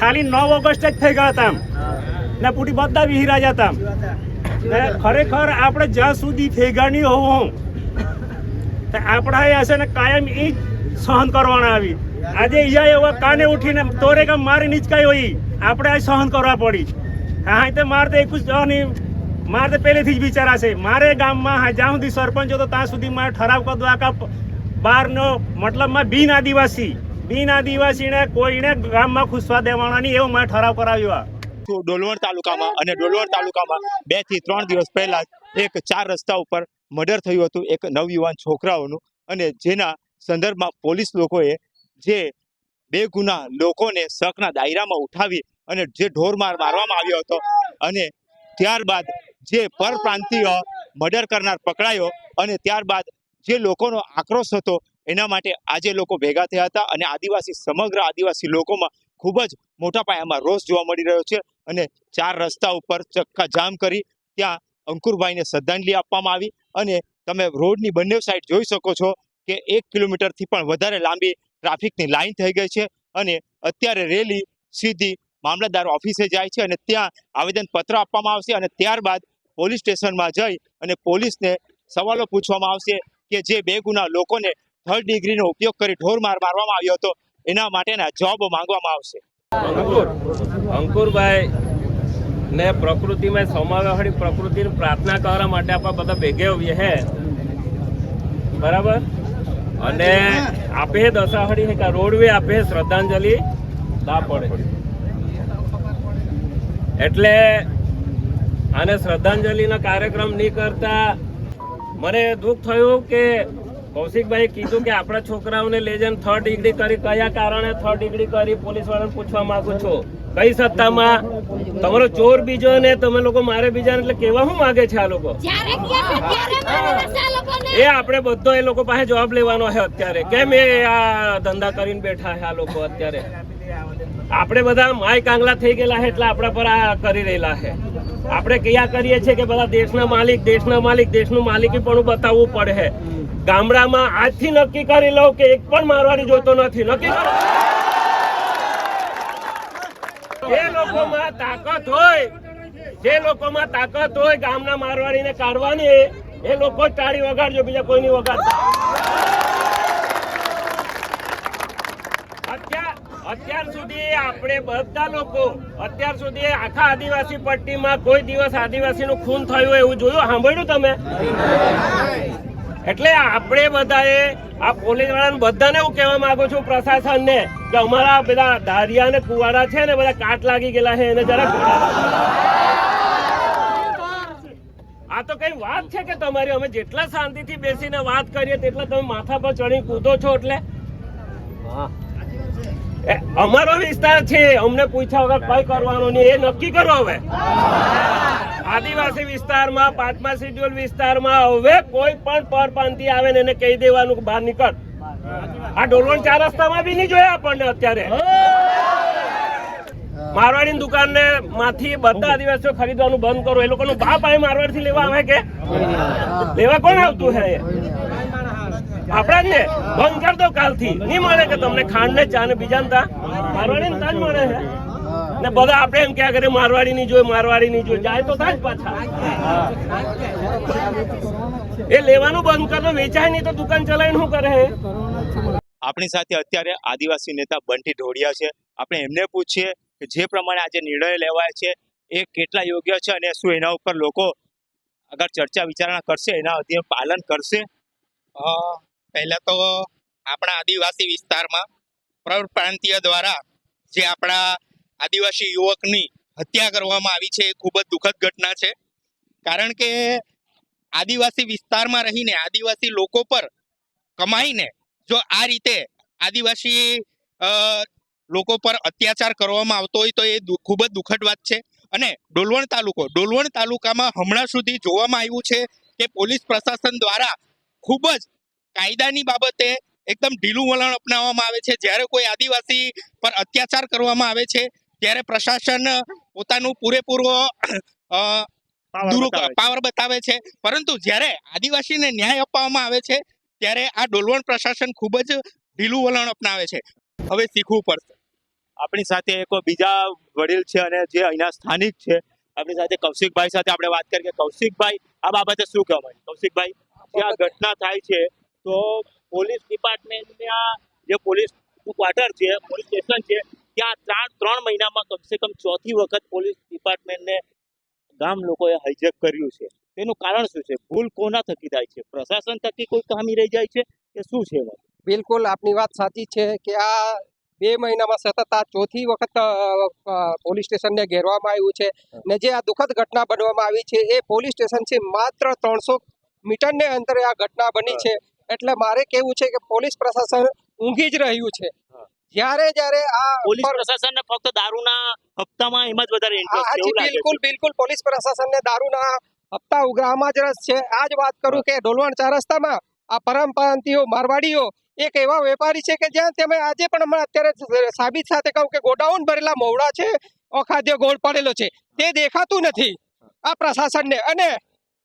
ખાલી નવ ઓગસ્ટ જ થઈ ગયા હતા ને પૂરી બધા વિહીરા જતા ખરેખર આપણે જ્યાં સુધી ભેગા નહીં હોવું તો આપણા એ હશે ને કાયમ એ સહન કરવાના આવી. આજે ઈજા એવા કાને ઉઠીને તોરે કામ મારી નીચકાઈ હોય આપણે આ સહન કરવા પડી. હા તે મારે તો એક જ નહીં મારે તો પહેલેથી જ વિચાર છે. મારે ગામમાં હા, જ્યાં સુધી સરપંચ હતો, ત્યાં સુધી મારે ઠરાવ કરી દો, આખા બહારનો મતલબમાં બિન આદિવાસી. બિન આદિવાસીને કોઈને ગામમાં ખુશવા દેવાના નહીં, એવો મેં ઠરાવ કરાવ્યો ડોલવણ તાલુકામાં અને ડોલવણ તાલુકામાં બેથી ત્રણ દિવસ પહેલા એક ચાર રસ્તા ઉપર મર્ડર થયું હતું એક નવયુવાન છોકરાઓનું અને જેના સંદર્ભમાં પોલીસ લોકોએ જે બે ગુના લોકોને શકના દાયરામાં ઉઠાવી અને જે ઢોરમાર મારવામાં આવ્યો હતો અને ત્યારબાદ જે પરપ્રાંતીય મર્ડર કરનાર પકડાયો અને ત્યારબાદ જે લોકોનો આક્રોશ હતો એના માટે આજે લોકો ભેગા થયા હતા અને આદિવાસી, સમગ્ર આદિવાસી લોકોમાં ખૂબ જ મોટા પાયામાં રોષ જોવા મળી રહ્યો છે અને ચાર રસ્તા ઉપર ચક્કા જામ કરી ત્યાં અંકુરભાઈને શ્રદ્ધાંજલિ આપવામાં આવી અને તમે રોડની બંને સાઈડ જોઈ શકો છો કે એક કિલોમીટરથી પણ વધારે લાંબી ટ્રાફિકની લાઈન થઈ ગઈ છે અને અત્યારે રેલી સીધી મામલતદાર ઓફિસે જાય છે અને ત્યાં આવેદનપત્ર આપવામાં આવશે અને ત્યારબાદ પોલીસ સ્ટેશનમાં જઈ અને પોલીસને સવાલો પૂછવામાં આવશે કે જે બે ગુના લોકોને થર્ડ ડિગ્રીનો ઉપયોગ કરી ઢોરમાર મારવામાં આવ્યો હતો, એના માટેના જવાબો માંગવામાં આવશે. અંકુર, અંકુરભાઈ ને પ્રકૃતિમાં સમાવેવાળી પ્રકૃતિની પ્રાર્થના કરવા માટે આપણે બધા ભેગે હોઈએ હે. બરાબર? અને આપે દશાહળી હે કે રોડવે આપે શ્રદ્ધાંજલિ ના પડે. એટલે આને શ્રદ્ધાંજલિનો કાર્યક્રમ નહીં કરતા મને દુઃખ થયું કે કૌશિકભાઈ કીધું કે આપણા છોકરાઓને લઈ જઈને થર્ડ ડિગ્રી કરી કયા કારણે થર્ડ ડિગ્રી કરી પોલીસ વાળાને પૂછવા માંગુ છો. કઈ સત્તામાં? તમારો ચોર બીજો ને તમે લોકો મારે બીજા એટલે કેવા શું માગે છે આ લોકો? એ આપણે બધો એ લોકો પાસે જવાબ લેવાનો છે અત્યારે. કેમ એ આ ધંધા કરીને બેઠા છે આ લોકો અત્યારે? આપણે બધા માય કાંગલા થઈ ગયેલા છે એટલે આપણા પર આ કરી રહેલા છે. આપણે કયા કરીએ છીએ કે બધા દેશના માલિક દેશના માલિક દેશનું માલિકી પણ બતાવવું પડે ગામડામાં આજથી નક્કી કરી લઉં કે એક પણ મારવાડી જોતો નથી. નક્કી કરો. જે લોકોમાં તાકાત હોય, જે લોકોમાં તાકાત હોય ગામના મારવાડીને કાઢવાની, એ લોકો જ તાળી વગાડજો, બીજા કોઈ નહીં વગાડતા અત્યાર સુધી આપણે બધા લોકો, અત્યાર સુધી આખા આદિવાસી પટ્ટીમાં કોઈ દિવસ આદિવાસીનું ખૂન થયું એવું જોયું? સાંભળ્યું તમે? એટલે આપણે બધાએ આ પોલીસ વાળાને બધાને હું કહેવા માંગુ છું પ્રશાસનને કે અમારા બધા ધારિયા ને કુવાડા છે ને બધા કાટ લાગી ગયેલા છે, એને જરા આ તો કઈ વાત છે કે તમારી અમે જેટલા શાંતિથી બેસીને વાત કરીએ તેટલા તમે માથા પર ચડી કૂદો છો એટલે? એ અમારો વિસ્તાર છે, અમને પૂછ્યા વગર કઈ કરવાનું એ નક્કી કરો હવે. આદિવાસી વિસ્તારમાં, પાંચમા શેડ્યુલ વિસ્તારમાં હવે કોઈ પણ પરપ્રાંતિ આવે ને એને કહી દેવાનું કે બહાર નીકળ. આ ડોલવણ ચાર રસ્તામાં બી નહીં જોયા આપણને અત્યારે. મારવાડી દુકાન ને માંથી બધા આદિવાસીઓ ખરીદવાનું બંધ કરો. એ લોકોનું બાપ આવે મારવાડથી લેવા આવે કે? લેવા કોણ આવતું હે? આપણા ને બંધ કર દો કાલથી. નહીં મળે કે તમને ખાંડ ને ચા ને બીજા ને મારવાડી ને તા મળે છે ને બધા આપણે એમ ક્યાં કરે, મારવાડી ની જોઈ મારવાડી ની જોઈ જાય તો થાય પાછા. એ લેવાનું બંધ કરો વેચાય નહીં તો દુકાન ચલાવીને શું કરે આપણી સાથે અત્યારે આદિવાસી નેતા બંટી ઢોડિયા છે. આપણે એમને પૂછીએ કે જે પ્રમાણે આજે નિર્ણય લેવાય છે, એ કેટલા યોગ્ય છે અને શું એના ઉપર લોકો અગર ચર્ચા વિચારણા કરશે, એના અધ્યયન પાલન કરશે? પહેલા તો આપણા આદિવાસી વિસ્તારમાં પ્રાંતિય દ્વારા જે આપણા આદિવાસી યુવકની હત્યા કરવામાં આવી છે એ ખૂબ જ દુઃખદ ઘટના છે. કારણ કે આદિવાસી વિસ્તારમાં રહીને આદિવાસી લોકો પર કમાઈને જો આ રીતે આદિવાસી લોકો પર અત્યાચાર કરવામાં આવતો હોય તો એ ખૂબ જ દુઃખદ વાત છે. અને ડોલવણ તાલુકો, ડોલવણ તાલુકામાં હમણાં સુધી જોવામાં આવ્યું છે કે પોલીસ પ્રશાસન દ્વારા ખૂબ જ કાયદાની બાબતે એકદમ ઢીલું વલણ અપનાવવામાં આવે છે. જ્યારે કોઈ આદિવાસી પર અત્યાચાર કરવામાં આવે છે ત્યારે પ્રશાસન પોતાનું પૂરેપૂરો પાવર બતાવે છે. પરંતુ જ્યારે આદિવાસીને ન્યાય અપાવવામાં આવે છે ત્યારે આ ડોલવણ પ્રશાસન ખૂબ જ ઢીલું વલણ અપનાવે છે. હવે શીખવું પડશે. આપણી સાથે એક બીજા વડીલ છે અને જે અહીંના સ્થાનિક છે આપણી સાથે કૌશિકભાઈ સાથે આપણે વાત કરીએ. કૌશિકભાઈ આ બાબતે શું કહેવાય કૌશિકભાઈ જે આ ઘટના થાય છે તો પોલીસ ડિપાર્ટમેન્ટના જે પોલીસ ક્વાર્ટર છે પોલીસ સ્ટેશન છે ત્યાં ચાર ત્રણ મહિનામાં કમસે કમ ચોથી વખત પોલીસ ડિપાર્ટમેન્ટને ગામ લોકોએ હાઇજેક કર્યું છે. તેનું કારણ શું છે? ભૂલ કોના થકી થાય છે? પ્રશાસન થકી કોઈ ખામી રહી જાય છે કે શું છે બિલકુલ આપની વાત સાચી છે કે આ બે મહિનામાં સતત આ ચોથી વખત પોલીસ સ્ટેશનને ઘેરવામાં આવ્યું છે ને જે આ દુઃખદ ઘટના બનવામાં આવી છે એ પોલીસ સ્ટેશન છે માત્ર ત્રણસો મીટરને અંતરે આ ઘટના બની છે. એટલે મારે કેવું છે કે પોલીસ પ્રશાસન ઊંઘી જ રહ્યું છે. જ્યારે જ્યારે આ પોલીસ પર- પ્રશાસનને ફક્ત દારૂના હપ્તામાં એમાં જ વધારે ઇન્ટરેસ્ટ બિલકુલ બિલકુલ પોલીસ પ્રશાસનને દારૂના હપ્તા ઉઘરામાં જ રસ છે. આ જ વાત કરું કે ડોલવણ ચાર રસ્તામાં આ પરંપરાંતિઓ મારવાડીઓ એક એવા વેપારી છે કે જ્યાં તમે આજે પણ હમણાં અત્યારે સાબિત સાથે કહું કે ગોડાઉન ભરેલા મોવડા છે અખાદ્ય ગોળ પડેલો છે. તે દેખાતું નથી આ પ્રશાસનને. અને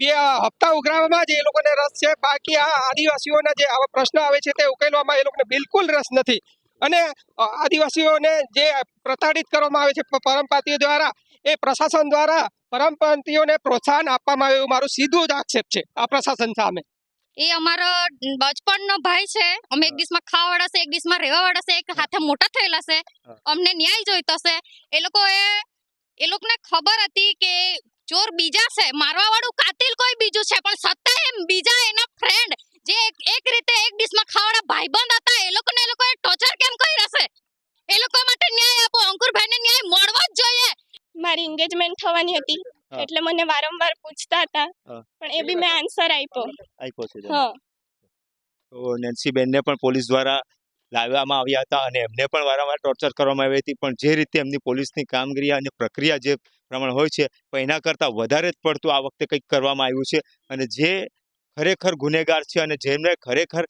બે હપ્તા ઉઘરાવવામાં જ એ લોકોને રસ છે. બાકી આ આદિવાસીઓના જે આવા પ્રશ્ન આવે છે તે ઉકેલવામાં એ લોકોને બિલકુલ રસ નથી. અને આદિવાસીઓને જે પ્રતાડિત કરવામાં આવે છે પ- પરંપરાતીઓ દ્વારા એ પ્રશાસન દ્વારા પરંપરાતીઓને પ્રોત્સાહન આપવામાં આવે એવું મારું સીધું જ આક્ષેપ છે આ પ્રશાસન સામે. એ અમારો બચપણનો ભાઈ છે. અમે એક દિવસમાં ખાવા વાળા છે એક દિવસમાં રહેવા વાળા છે એક હાથે મોટા થયેલા છે. અમને ન્યાય જોઈતો છે. એ લોકો એ એ લોકોને ખબર હતી કે ચોર બીજા છે મારવા વાળું કાતિલ કોઈ બીજું છે પણ સત્તા એમ બીજા એના ફ્રેન્ડ જે એક- એક રીતે એક ડિશમાં ખાવાના ભાઈબંધ હતા એ લોકોને એ લોકોએ ટોર્ચર કેમ કરી રહેશે એ લોકો માટે ન્યાય આપો અંકુરભાઈને ન્યાય મળવો જ જોઈએ. મારી એન્ગેજમેન્ટ થવાની હતી એટલે મને વારંવાર પૂછતા હતા પણ એ બી મેં આન્સર આપ્યો. આપ્યો છે. હા. તો નેન્સીબેનને પણ પોલીસ દ્વારા લાવવામાં આવ્યા હતા અને એમને પણ વારંવાર ટોર્ચર કરવામાં આવી હતી પણ જે રીતે એમની પોલીસની કામગીરી અને પ્રક્રિયા જે પ્રમાણે હોય છે. પણ એના કરતાં વધારે જ પડતું આ વખતે કંઈક કરવામાં આવ્યું છે. અને જે ખરેખર ગુનેગાર છે અને જેમને ખરેખર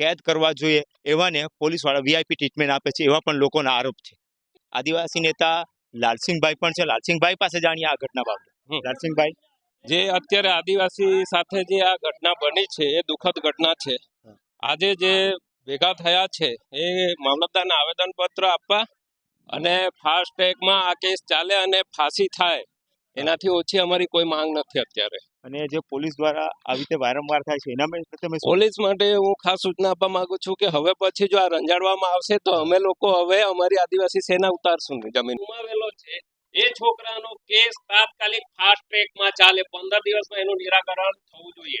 કેદ કરવા જોઈએ એવાને પોલીસવાળા વીઆઈપી ટ્રીટમેન્ટ આપે છે એવા પણ લોકોના આરોપ છે. આદિવાસી નેતા લાલસિંહભાઈ પણ છે. લાલસિંહભાઈ પાસે જાણીએ આ ઘટના બાબતે. લાલસિંહભાઈ? જે અત્યારે આદિવાસી સાથે જે આ ઘટના બની છે એ દુઃખદ ઘટના છે. આજે જે ભેગા થયા છે એ મામલતદારને આવેદન પત્ર આપવા અને ફાસ્ટ ટ્રેકમાં આ કેસ ચાલે અને ફાંસી થાય એનાથી ઓછી અમારી કોઈ માંગ નથી અત્યારે. અને જે પોલીસ દ્વારા આવી રીતે વારંવાર થાય છે એના માટે તમે પોલીસ માટે હું ખાસ સૂચના આપવા માંગુ છું કે હવે પછી જો આ રંજાડવામાં આવશે તો અમે લોકો હવે અમારી આદિવાસી સેના ઉતારશું જમીન. ગુમાવેલો છે એ છોકરાનો કેસ તાત્કાલિક ફાસ્ટ ટ્રેકમાં ચાલે પંદર દિવસમાં એનું નિરાકરણ થવું જોઈએ.